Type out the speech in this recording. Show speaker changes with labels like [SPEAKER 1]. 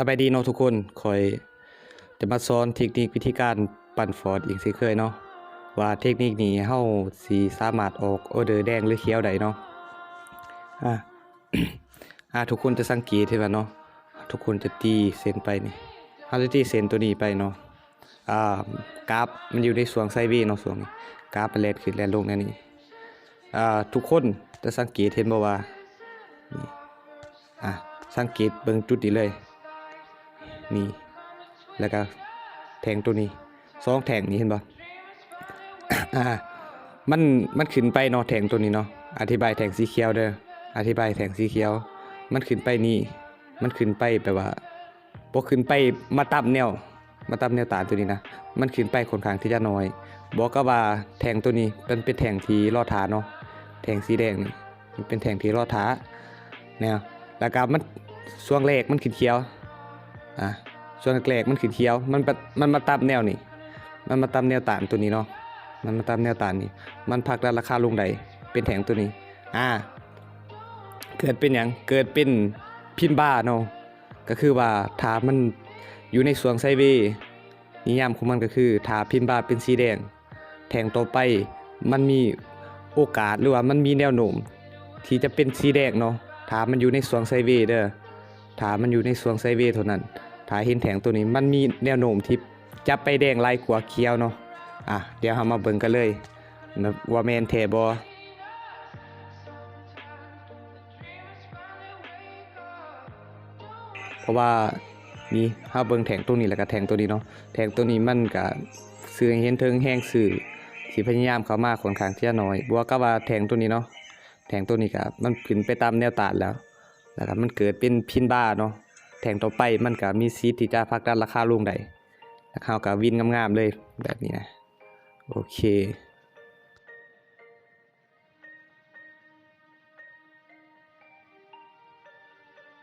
[SPEAKER 1] สบายดีเนาะทุกคนคอยจะมาสอนเทคนิควิธีการปั่นฟอร์ดอีกสิเคยเนาะว่าเทคนิคนี้เฮาสิสามารถออกออเดอร์แดงหรือเขียวได้เนาะอะอะทุกคนจะสังเกตเห็นว่าเนาะทุกคนจะตีเส้นไปนี่เฮาจะตีเส้นตัวนี้ไปเนาะอ่ากราฟมันอยู่ในสวงไซด์เวย์เนาะสวงนี้กราฟมันแล่นขึ้นแล่นลงแนั่นนี่อ่าทุกคนจะสังเกตเห็นบ่ว่านี่อะสังเกตเบิ่งจุดนี้เลย นี่ แล้วก็แทงตัวนี้สองแทงนี้เห็นบ่อ่า มันมันขึ้นไปเนาะแทงตัวนี้เนาะอธิบายแทงสีเขียวเด้ออธิบายแทงสีเขียว มันขึ้นไปนี่ มันขึ้นไปแบบว่าบ่ขึ้นไปมาตับแนว มาตับแนวตาตัวนี้นะมันขึ้นไปค่อนข้างที่จะน้อย บอกก็ว่าแทงตัวนี้มันเป็นแทงที่ล่อฐานเนาะแทงสีแดงนี่มันเป็นแทงที่ล่อฐานแนวแล้วก็มันช่วงแรกมันขึ้นเขียวอะ ช่วงแรกมันขึ้นเขียว มันมันมาตามแนวนี่ มันมาตามแนวตานตัวนี้เนาะ มันมาตามแนวตานนี่ มันพักด้านราคาลงใดเป็นแถงตัวนี้ อ่า เกิดเป็นหยังเกิดเป็นพินบ้าเนาะ ก็คือว่าถามันอยู่ในสวงไซเวย์นิยามของมันก็คือถาพินบ้าเป็นสีแดงแทงต่อไปมันมีโอกาสหรือว่ามันมีแนวโน้มที่จะเป็นสีแดงเนาะถามันอยู่ในสวงไซเวย์เด้อถามันอยู่ในสวงไซเวย์เท่านั้น ถ้าเห็นแถงตัวนี้มันมีแนวโน้มที่จะไปแดงลายกว่าเขียวเนาะอะเดี๋ยวเรามาเบิ่งกันเลยนะว่าแมนแทบอเพราะว่านี่เฮาเบิ่งแถงตัวนี้แล้วก็แถงตัวนี้เนาะแถงตัวนี้มันก็สื่อเห็นถึงแห้งสื่อที่พยายามเข้ามาค่อนข้างที่จะน้อยบวกกับว่าแถงตัวนี้เนาะแถงตัวนี้ก็มันขึ้นไปตามแนวตานแล้ว แล้วก็มันเกิดเป็นพินบ้าเนาะ แทงต่อไปมันก็มีซีทที่จะพักดันราคาลงได้แล้วเขาก็วินงามๆเลยแบบนี้นะ โอเค